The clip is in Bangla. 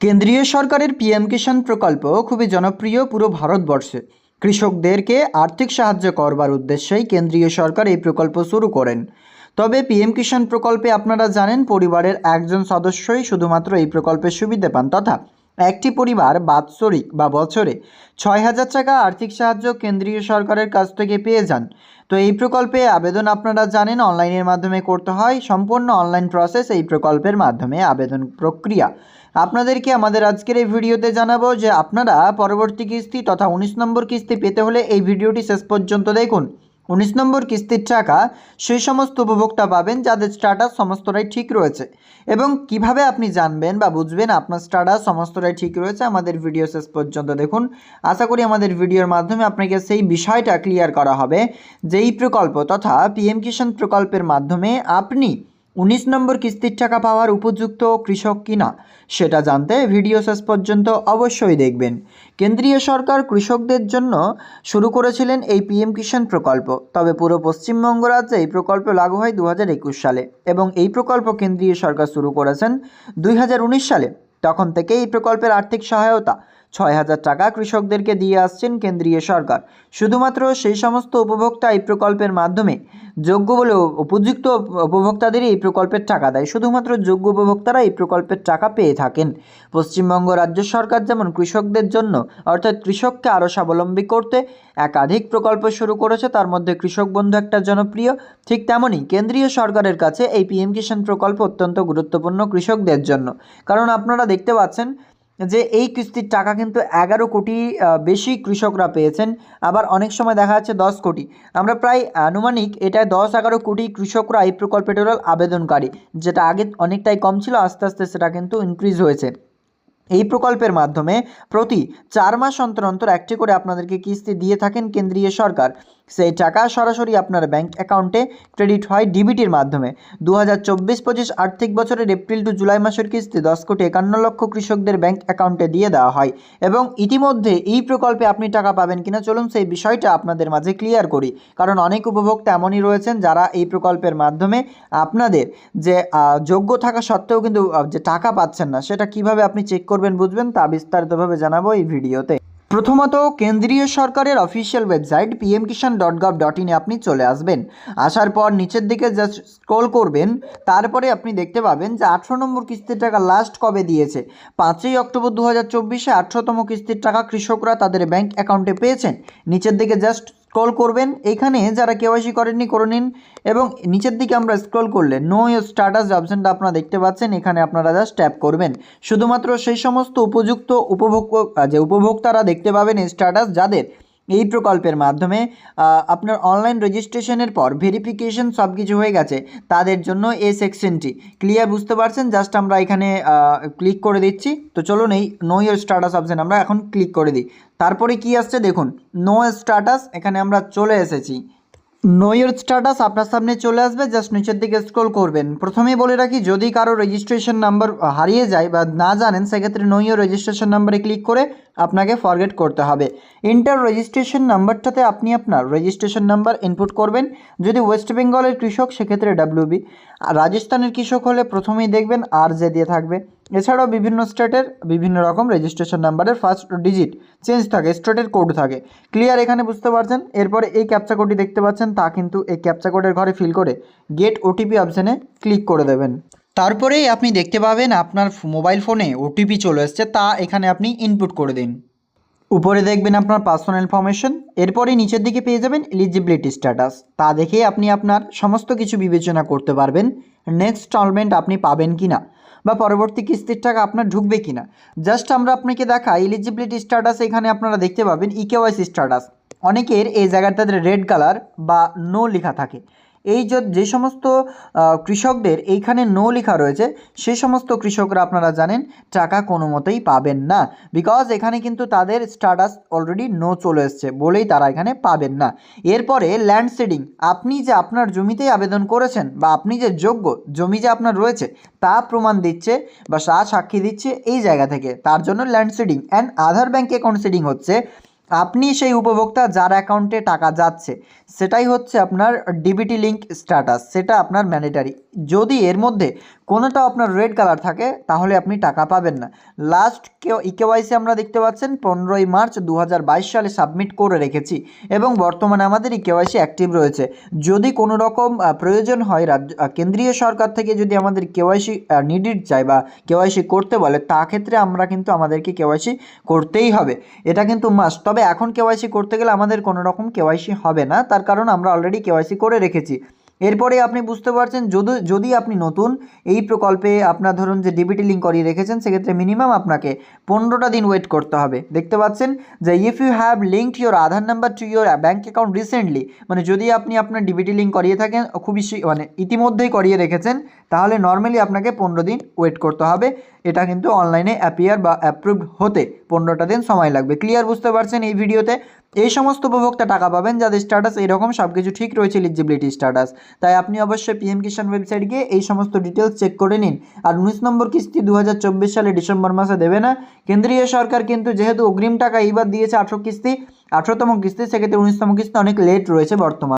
কেন্দ্রীয় সরকারের পিএম কিষাণ প্রকল্প খুবই জনপ্রিয় পুরো ভারতবর্ষে। কৃষকদেরকে আর্থিক সাহায্য করবার উদ্দেশ্যেই কেন্দ্রীয় সরকার এই প্রকল্প শুরু করেন। তবে পিএম কিষাণ প্রকল্পে আপনারা জানেন, পরিবারের একজন সদস্যই শুধুমাত্র এই প্রকল্পের সুবিধে পান। তথা একটি পরিবার বাৎসরিক বা বছরে ছয় হাজার টাকা আর্থিক সাহায্য কেন্দ্রীয় সরকারের কাছ থেকে পেয়ে যান। তো এই প্রকল্পে আবেদন আপনারা জানেন, অনলাইনের মাধ্যমে করতে হয়। সম্পূর্ণ অনলাইন প্রসেস এই প্রকল্পের মাধ্যমে আবেদন প্রক্রিয়া। আপনাদেরকে আমাদের আজকের এই ভিডিওতে জানাব যে আপনারা পরবর্তী কিস্তি তথা উনিশ নম্বর কিস্তি পেতে হলে এই ভিডিওটি শেষ পর্যন্ত দেখুন। উনিশ নম্বর কিস্তির টাকা সেই সমস্ত উপভোক্তা পাবেন যাদের স্টাটাস সমস্তটাই ঠিক রয়েছে। এবং কীভাবে আপনি জানবেন বা বুঝবেন আপনার স্ট্যাটাস সমস্তটাই ঠিক রয়েছে, আমাদের ভিডিও শেষ পর্যন্ত দেখুন। আশা করি আমাদের ভিডিওর মাধ্যমে আপনাকে সেই বিষয়টা ক্লিয়ার করা হবে। যে এই প্রকল্প তথা পিএম কিষাণ প্রকল্পের মাধ্যমে আপনি উনিশ নম্বর কিস্তির টাকা পাওয়ার উপযুক্ত কৃষক কিনা সেটা জানতে ভিডিও শেষ পর্যন্ত অবশ্যই দেখবেন। কেন্দ্রীয় সরকার কৃষকদের জন্য শুরু করেছিলেন এই পিএম কিষাণ প্রকল্প। তবে পুরো পশ্চিমবঙ্গ রাজ্যে এই প্রকল্প লাগু হয় দু হাজার একুশ সালে এবং এই প্রকল্প কেন্দ্রীয় সরকার শুরু করেছেন দুই হাজার উনিশ সালে। তখন থেকে এই প্রকল্পের আর্থিক সহায়তা ছয় হাজার টাকা কৃষকদেরকে দিয়ে আসছেন কেন্দ্রীয় সরকার। শুধুমাত্র সেই সমস্ত উপভোক্তা এই প্রকল্পের মাধ্যমে। যোগ্য বলে উপযুক্ত উপভোক্তাদেরই এই প্রকল্পের টাকা দেয়। শুধুমাত্র যোগ্য উপভোক্তারা এই প্রকল্পের টাকা পেয়ে থাকেন। পশ্চিমবঙ্গ রাজ্য সরকার যেমন কৃষকদের জন্য, অর্থাৎ কৃষককে আরও স্বাবলম্বী করতে একাধিক প্রকল্প শুরু করেছে, তার মধ্যে কৃষক বন্ধু একটা জনপ্রিয়, ঠিক তেমনই কেন্দ্রীয় সরকারের কাছে এই পিএম কিষাণ প্রকল্প অত্যন্ত গুরুত্বপূর্ণ কৃষকদের জন্য। কারণ আপনারা দেখতে পাচ্ছেন যে এই কিস্তির টাকা কিন্তু এগারো কোটি বেশি কৃষকরা পেয়েছেন। আবার অনেক সময় দেখা যাচ্ছে দশ কোটি। আমরা প্রায় আনুমানিক এটা দশ এগারো কোটি কৃষকরা এই প্রকল্পে টোটাল আবেদনকারী, যেটা আগে অনেকটাই কম ছিল, আস্তে আস্তে সেটা কিন্তু ইনক্রিজ হয়েছে। এই প্রকল্পের মাধ্যমে প্রতি চার মাস অন্তর অন্তর একটি করে আপনাদেরকে কিস্তি দিয়ে থাকেন কেন্দ্রীয় সরকার। সেই টাকা সরাসরি আপনার ব্যাংক অ্যাকাউন্টে ক্রেডিট হয় ডিবিটির মাধ্যমে। দু হাজার চব্বিশ, পঁচিশ আর্থিক বছরের এপ্রিল টু জুলাই মাসের কিস্তি দশ কোটি একান্ন লক্ষ কৃষকদের ব্যাংক অ্যাকাউন্টে দিয়ে দেওয়া হয় এবং ইতিমধ্যে এই প্রকল্পে আপনি টাকা পাবেন কিনা চলুন সেই বিষয়টা আপনাদের মাঝে ক্লিয়ার করি। কারণ অনেক উপভোক্তা এমনই রয়েছেন যারা এই প্রকল্পের মাধ্যমে আপনাদের যে যোগ্য থাকা সত্ত্বেও কিন্তু যে টাকা পাচ্ছেন না, সেটা কীভাবে আপনি চেক করবেন বুঝবেন তা বিস্তারিতভাবে জানাব এই ভিডিওতে। প্রথমত, কেন্দ্রীয় সরকারের official website PM Kisan dot gov dot ইনে আপনি চলে আসবেন। আসার পর নিচের দিকে জাস্ট স্ক্রল করবেন, তারপরে আপনি দেখতে পাবেন যে আঠেরো নম্বর কিস্তির টাকা লাস্ট কবে দিয়েছে। পাঁচই অক্টোবর দু হাজার চব্বিশে আঠেরোতম কিস্তির টাকা কৃষকরা তাদের ব্যাংক অ্যাকাউন্টে পেয়েছেন। নিচের দিকে জাস্ট স্ক্রল করবেন। এখানে যারা কেওয়াইসি করেননি করে নিন এবং নিচের দিকে আমরা স্ক্রল করলে নো স্ট্যাটাস অপশানটা আপনারা দেখতে পাচ্ছেন। এখানে আপনারা জাস্ট ট্যাপ করবেন। শুধুমাত্র সেই সমস্ত উপযুক্ত উপভোগ যে উপভোক্তারা দেখতে পাবেন স্ট্যাটাস যাদের এই প্রকল্পের মাধ্যমে আপনার অনলাইন রেজিস্ট্রেশনের পর ভেরিফিকেশন সব কিছু হয়ে গেছে। তাদের জন্য এই সেকশনটি ক্লিয়ার বুঝতে পারছেন? জাস্ট আমরা এখানে ক্লিক করে দিচ্ছি। তো চলুন এই নো ইয়ার স্ট্যাটাস অপশান আমরা এখন ক্লিক করে দিই। তারপরে কি আসছে দেখুন নো স্ট্যাটাস এখানে আমরা চলে এসেছি। নো ইয়োর স্ট্যাটাস আপনার সামনে চলে আসবে জাস্ট নিচের দিকে স্ক্রল করবেন। প্রথমেই বলে রাখি, যদি কারও রেজিস্ট্রেশন নাম্বার হারিয়ে যায় বা না জানেন, সেক্ষেত্রে নো ইয়োর রেজিস্ট্রেশন নাম্বারে ক্লিক করে আপনাকে ফরগেট করতে হবে। ইন্টার রেজিস্ট্রেশন নাম্বারটাতে আপনি আপনার রেজিস্ট্রেশন নাম্বার ইনপুট করবেন। যদি ওয়েস্ট বেঙ্গলের কৃষক, সেক্ষেত্রে ডাব্লিউবি আর রাজস্থানের কৃষক হলে প্রথমেই দেখবেন আর জে দিয়ে থাকবে। এছাড়াও বিভিন্ন স্টেটের বিভিন্ন রকম রেজিস্ট্রেশন নাম্বারের ফার্স্ট ডিজিট চেঞ্জ থাকে স্টেটের কোড থাকে। ক্লিয়ার এখানে বুঝতে পারছেন? এরপরে এই ক্যাপচা কোডটি দেখতে পাচ্ছেন, তা কিন্তু এই ক্যাপচা কোডের ঘরে ফিল করে গেট ওটিপি অপশানে ক্লিক করে দেবেন। তারপরেই আপনি দেখতে পাবেন আপনার মোবাইল ফোনে ওটিপি চলে এসছে, তা এখানে আপনি ইনপুট করে দিন। উপরে দেখবেন আপনার পার্সোনাল ইনফরমেশন এরপরে নিচের দিকে পেয়ে যাবেন এলিজিবিলিটি স্ট্যাটাস তা দেখে আপনি আপনার সমস্ত কিছু বিবেচনা করতে পারবেন। নেক্সট ইনস্টলমেন্ট আপনি পাবেন কি না বা পরবর্তী কিস্তির টাকা আপনার ঢুকবে কিনা। জাস্ট আমরা আপনাকে দেখা এলিজিবিলিটি স্ট্যাটাস এখানে আপনারা দেখতে পাবেন ইকেওয়াইসি স্ট্যাটাস অনেকের এই জায়গাটাতে রেড কালার বা নো লেখা থাকে। এই যে সমস্ত কৃষকদের এইখানে নো লেখা রয়েছে সেই সমস্ত কৃষকরা আপনারা জানেন, টাকা কোনো মতেই পাবেন না। বিকজ এখানে কিন্তু তাদের স্ট্যাটাস অলরেডি নো চলে এসছে বলেই তারা এখানে পাবেন না। এরপরে ল্যান্ড সিডিং আপনি যে আপনার জমিতেই আবেদন করেছেন বা আপনি যে যোগ্য জমি যে আপনার রয়েছে, তা প্রমাণ দিচ্ছে বা সা সাক্ষী দিচ্ছে এই জায়গা থেকে। তার জন্য land seeding and Aadhaar bank account seeding হচ্ছে। আপনি সেই উপভোক্তা যার অ্যাকাউন্টে টাকা যাচ্ছে, সেটাই হচ্ছে আপনার ডিবিটি লিঙ্ক স্ট্যাটাস সেটা আপনার ম্যান্ডেটারি যদি এর মধ্যে কোনোটা আপনার রেড কালার থাকে, তাহলে আপনি টাকা পাবেন না। লাস্ট ইকেওয়াইসি আমরা দেখতে পাচ্ছেন, পনেরোই মার্চ দু হাজার বাইশ সালে সাবমিট করে রেখেছি এবং বর্তমানে আমাদের ইকেওয়াইসি অ্যাক্টিভ রয়েছে। যদি কোনো রকম প্রয়োজন হয় রাজ্য কেন্দ্রীয় সরকার থেকে যদি আমাদের কেওয়াইসি নিডিড চাই বা কেওয়াইসি করতে বলে, তা ক্ষেত্রে আমরা কিন্তু আমাদেরকে কেওয়াইসি করতেই হবে। এটা কিন্তু মাস্ট তবে এখন কেওয়াইসি করতে গেলে আমাদের কোনো রকম কেওয়াইসি হবে না। তার কারণ আমরা অলরেডি কেওয়াইসি করে রেখেছি। এরপরে আপনি বুঝতে পারছেন যদি যদি আপনি নতুন, এই প্রকল্পে আপনার ধরুন যে ডিবিটি লিঙ্ক করিয়ে রেখেছেন, সেক্ষেত্রে মিনিমাম আপনাকে পনেরোটা দিন ওয়েট করতে হবে। দেখতে পাচ্ছেন যে if you have linked your Aadhaar number to your bank account recently মানে যদি আপনি আপনার ডিবিটি লিঙ্ক করিয়ে থাকেন, খুবই মানে ইতিমধ্যেই করিয়ে রেখেছেন, তাহলে নর্মালি আপনাকে পনেরো দিন ওয়েট করতে হবে। এটা কিন্তু অনলাইনে অ্যাপিয়ার বা অ্যাপ্রুভড হতে পনেরোটা দিন সময় লাগবে। ক্লিয়ার বুঝতে পারছেন এই ভিডিওতে এই সমস্ত উপভোক্তা টাকা পাবেন, যাদের স্ট্যাটাস এরকম সব কিছু ঠিক রয়েছে এলিজিবিলিটি স্ট্যাটাস তাই আপনি অবশ্যই পিএম কিষাণ ওয়েবসাইট গিয়ে এই সমস্ত ডিটেলস চেক করে নিন। আর উনিশ নম্বর কিস্তি দু হাজার চব্বিশ সালে ডিসেম্বর মাসে দেবে না। কেন্দ্রীয় সরকার কিন্তু যেহেতু অগ্রিম টাকা এইবার দিয়েছে আঠেরো কিস্তি, আঠারোতম কিস্তি, সেক্ষেত্রে উনিশতম কিস্তি অনেক লেট রয়েছে বর্তমানে।